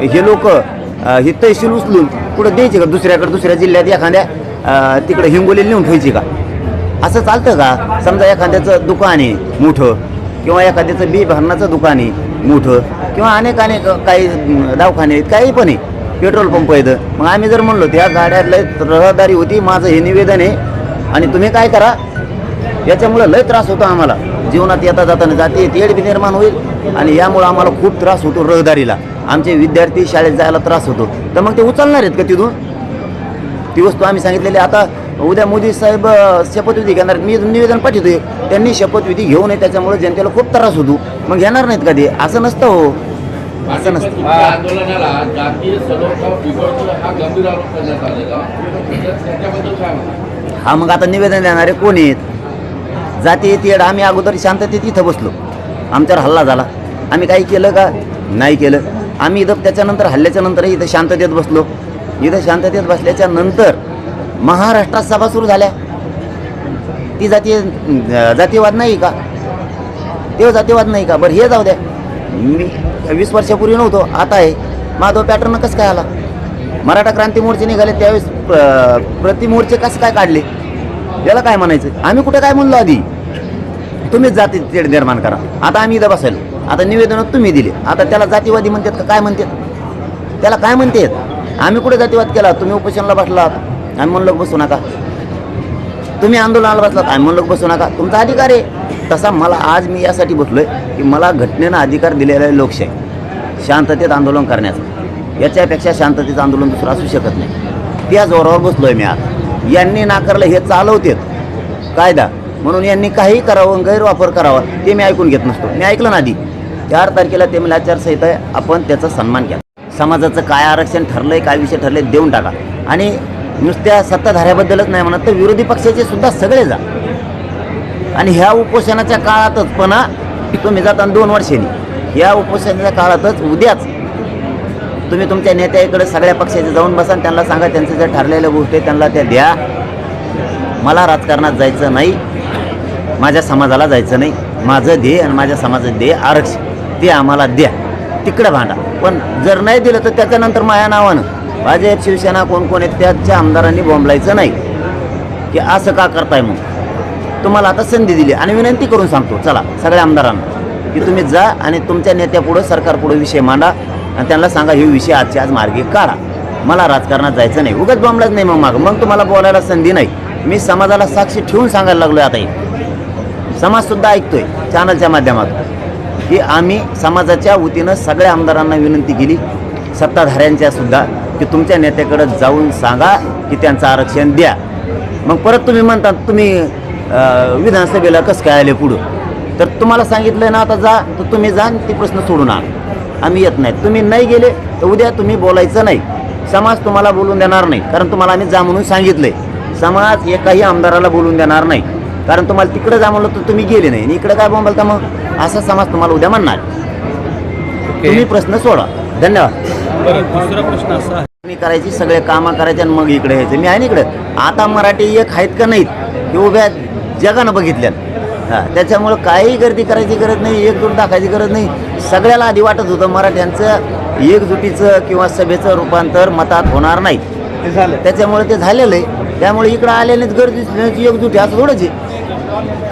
हे लोक हे तहसील उचलून कुठं द्यायचे का? दुसऱ्याकडे दुसऱ्या जिल्ह्यात एखाद्या तिकडं तिकडे हिंगोलीला नेऊन ठेवायची का? असं चालतं का? समजा एखाद्याचं दुकान आहे मोठं किंवा एखाद्याचं बी भरणाचं दुकान आहे मोठं किंवा अनेक अनेक काही दवाखाने आहेत काही पण आहे. पेट्रोल पंप आहेत. मग आम्ही जर म्हणलो त्या गाड्यात लय रहदारी होती माझं हे निवेदन आहे आणि तुम्ही काय करा? याच्यामुळं लय त्रास होतो आम्हाला. जीवनात येता जाताना जाते तेड बी निर्माण होईल आणि यामुळं आम्हाला खूप त्रास होतो रहदारीला. आमचे विद्यार्थी शाळेत जायला त्रास होतो. तर मग ते उचलणार आहेत का तिथून? ती वस्तू आम्ही सांगितलेली आता उद्या मोदी साहेब शपथविधी घेणार. मी निवेदन पाठवतोय. त्यांनी शपथविधी घेऊ नये. त्याच्यामुळे जनतेला खूप त्रास होतो. मग घेणार नाहीत का ते? असं नसतं हो. असं नसतं. हा हा मग आता निवेदन देणारे कोण आहेत? जाती येते येड. आम्ही अगोदर शांततेत इथं बसलो. आमच्यावर हल्ला झाला. आम्ही काही केलं का? नाही केलं. आम्ही इथं त्याच्यानंतर हल्ल्याच्यानंतर इथं शांततेत बसलो. इथं शांततेत बसल्याच्या नंतर महाराष्ट्रात सभा सुरू झाल्या. ती जातीय जातीयवाद नाही का? ते जातीयवाद नाही का? बरं हे जाऊ द्या. मी वीस वर्षापूर्वी नव्हतो आता आहे. माधव पॅटर्न कसं काय आला? मराठा क्रांती मोर्चे निघाले त्यावेळेस प्रतिमोर्चे कसं काय काढले? याला काय म्हणायचं? आम्ही कुठे काय म्हणलो आधी? तुम्हीच जाती निर्माण करा. आता आम्ही इथं बसायलो. आता निवेदन तुम्ही दिले. आता त्याला जातीवादी म्हणतात का? काय म्हणतात? त्याला काय म्हणतात? आम्ही कुठे जातीवाद केला? तुम्ही उपोषणाला बसलात. आम्ही म्हणलो बसू नका. तुम्ही आंदोलनाला बसलात. आम्ही म्हणलो बसू नका. तुमचा अधिकार आहे. तसा मला आज मी यासाठी बसलोय की मला घटनेनं अधिकार दिलेला आहे लोकशाही. शांततेत आंदोलन करण्याचं. याच्यापेक्षा शांततेचं आंदोलन दुसरं असू शकत नाही. त्या जोरावर आहे मी आज. यांनी नाकारलं हे चालवतेत. कायदा. म्हणून यांनी काही करावं गैरवापर करावा ते मी ऐकून घेत नसतो. मी ऐकलं ना आधी. चार तारखेला ते मला आचारसंहिता आहे आपण त्याचा सन्मान केला समाजाचं काय आरक्षण ठरलंय काय विषय ठरले देऊन टाका. आणि नुसत्या सत्ताधाऱ्याबद्दलच नाही म्हणत तर विरोधी पक्षाचे सुद्धा सगळे जा. आणि ह्या उपोषणाच्या काळातच पण तुम्ही जाता दोन वर्षांनी या उपोषणाच्या काळातच उद्याच तुम्ही तुमच्या नेत्याकडे सगळ्या पक्षाचे जाऊन बसा त्यांना सांगा त्यांच्या ज्या ठरलेल्या गोष्टी त्यांना त्या द्या. मला राजकारणात जायचं नाही माझ्या समाजाला जायचं नाही. माझं ध्येय आणि माझ्या समाजाचं ध्येय आरक्षण. ते आम्हाला द्या. तिकडं भांडा. पण जर नाही दिलं तर त्याच्यानंतर माझ्या नावानं. भाजप शिवसेना कोण कोण आहेत त्याच्या आमदारांनी बोंबलायचं नाही. की असं का करताय मग? तुम्हाला आता संधी दिली. आणि विनंती करून सांगतो. चला सगळ्या आमदारांना. की तुम्ही जा आणि तुमच्या नेत्यापुढं सरकारपुढं विषय मांडा आणि त्यांना सांगा हे विषय आजच्या आज मार्गी काढा. मला राजकारणात जायचं नाही. उगाच बोंबलाच नाही मग मागं. मग तुम्हाला बोलायला संधी नाही. मी समाजाला साक्षी ठेवून सांगायला लागलो आता हे. समाजसुद्धा ऐकतोय चॅनलच्या माध्यमातून. की आम्ही समाजाच्या वतीनं सगळ्या आमदारांना विनंती केली. सत्ताधाऱ्यांच्या सुद्धा की तुमच्या नेत्याकडं जाऊन सांगा की त्यांचं आरक्षण द्या. मग परत तुम्ही म्हणता तुम्ही विधानसभेला कसं काय आले पुढं? तर तुम्हाला सांगितलं ना आता जा तर तुम्ही जा ते प्रश्न सोडून आण आम्ही येत नाही. तुम्ही नाही गेले तर उद्या तुम्ही बोलायचं नाही. समाज तुम्हाला बोलून देणार नाही कारण तुम्हाला आम्ही जा म्हणून आहे समाज एकाही आमदाराला बोलून देणार नाही. कारण तुम्हाला तिकडे जा म्हणलं तर तुम्ही गेले नाही. आणि इकडे काय बोंबलता मग? असा समाज तुम्हाला उद्या म्हणणार. तुम्ही प्रश्न सोडा. धन्यवाद. प्रश्न असा मी करायची सगळे कामं करायचे आणि मग इकडे यायचं. मी आहे ना इकडे. आता मराठी एक आहेत का नाहीत? हे उभ्या जगानं बघितल्यात. हां त्याच्यामुळं काही गर्दी करायची गरज नाही एकजूट दाखायची गरज नाही. सगळ्याला आधी वाटत होतं मराठ्यांचं एकजुटीचं किंवा सभेचं रूपांतर मतात होणार नाही. ते झालं. त्याच्यामुळे ते झालेलं आहे. त्यामुळे इकडं आलेलेच गर्दी एकजुटी असं थोडंच आहे.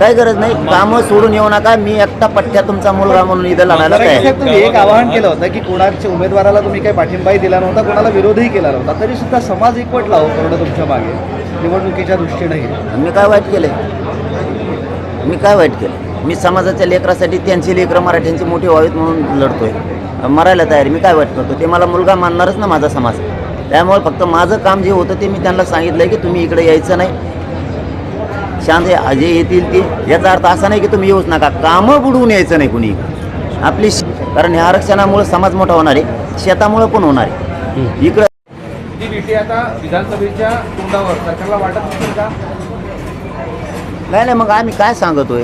काय गरज नाही. कामं सोडून येऊ नका. मी एकटा पठ्ठ्या तुमचा मुलगा म्हणून इथं लढायला तयार आहे. साहेब तुम्ही एक आवाहन केलं होतं की कोणाच्या उमेदवाराला तुम्ही काही पाठिंबाही दिला नव्हता कोणाला विरोधही केला नव्हता. तरी सुद्धा समाज एकवटला हो पूर्ण तुमच्या मागे. निवडणुकीच्या दृष्टीनेही मी काय वाईट केलंय? मी काय वाईट केलं मी समाजाच्या लेकरासाठी त्यांची लेकरं मराठ्यांची मोठी व्हावीत म्हणून लढतोय. मरायला तयार. मी काय वाईट करतो? ते मला मुलगा मानणारच ना माझा समाज. त्यामुळे फक्त माझं काम जे होतं ते मी त्यांना सांगितलंय की तुम्ही इकडे यायचं नाही. शांत आहे, जे येतील ते. याचा अर्थ असा नाही की तुम्ही येऊच नका. कामं बुडवून यायचं नाही कुणी. आपली कारण ह्या आरक्षणामुळे समाज मोठा होणार आहे. शेतामुळे पण होणार आहे. इकडं ती आता विधानसभेच्या तोंडावर सरकारला वाटत का? नाही नाही मग आम्ही काय सांगतोय?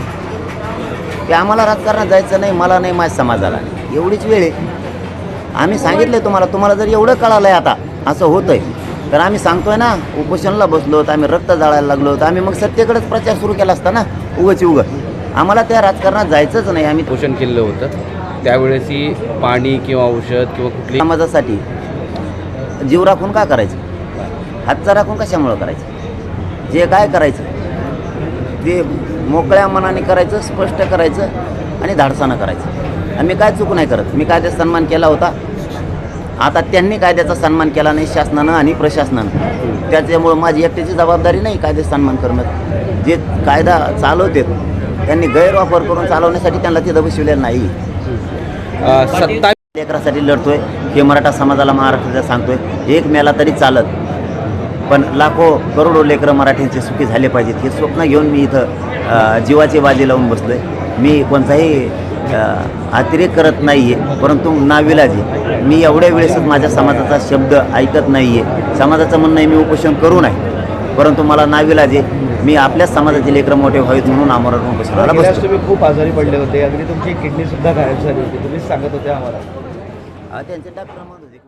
की आम्हाला राजकारणात जायचं नाही मला नाही माझ्या समाजाला. एवढीच वेळ आहे. आम्ही सांगितलंय तुम्हाला. तुम्हाला जर एवढं कळालंय आता असं होतंय. तर आम्ही सांगतोय ना उपोषणला बसलो तर आम्ही रक्त जाळायला लागलो तर आम्ही मग सत्तेकडेच प्रचार सुरू केला असता ना उगच उग आम्हाला त्या राजकारणात जायचंच नाही आम्ही पोषण केलेलं होतं. त्यावेळेसही पाणी किंवा औषध किंवा कुठली समाजासाठी जीव राखून का करायचं? हातचा राखून कशामुळं करायचं? जे काय करायचं ते मोकळ्या मनाने करायचं स्पष्ट करायचं आणि धाडसानं करायचं. आणि मी काय चूक नाही करत. मी कायद्याचा सन्मान केला होता? आता त्यांनी कायद्याचा सन्मान केला नाही शासनानं आणि प्रशासनानं. त्याच्यामुळं माझी एकट्याची जबाबदारी नाही कायद्याचा सन्मान करणं. जे कायदा चालवते त्यांनी गैरवापर करून चालवण्यासाठी त्यांना तिथं बसविलेलं नाही. सत्ता लेकरासाठी लढतोय हे मराठा समाजाला महाराष्ट्राला सांगतोय एक मेला तरी चालत. पण लाखो करोडो लेकरं मराठ्यांचे सुखी झाले पाहिजेत. हे स्वप्न घेऊन मी इथं जीवाची बाजी लावून बसलोय. मी कोणताही अतिरेक करत नाही आहे परंतु नाविलाजी. मी एवढ्या वेळेसच माझ्या समाजाचा शब्द ऐकत नाही आहे समाजाचं म्हणणं आहे मी उपोषण करू नये परंतु मला नाविलाजे मी आपल्याच समाजाचे लेकरं मोठे व्हावेत म्हणून आमरण उपोषणाला गेल्यास बसतो तुम्ही खूप आजारी पडले होते. अगदी तुमची किडनी सुद्धा गायब झाली होती. तुम्हीच सांगत होते आम्हाला. त्यांचे डॉक्टर म्हणत होते.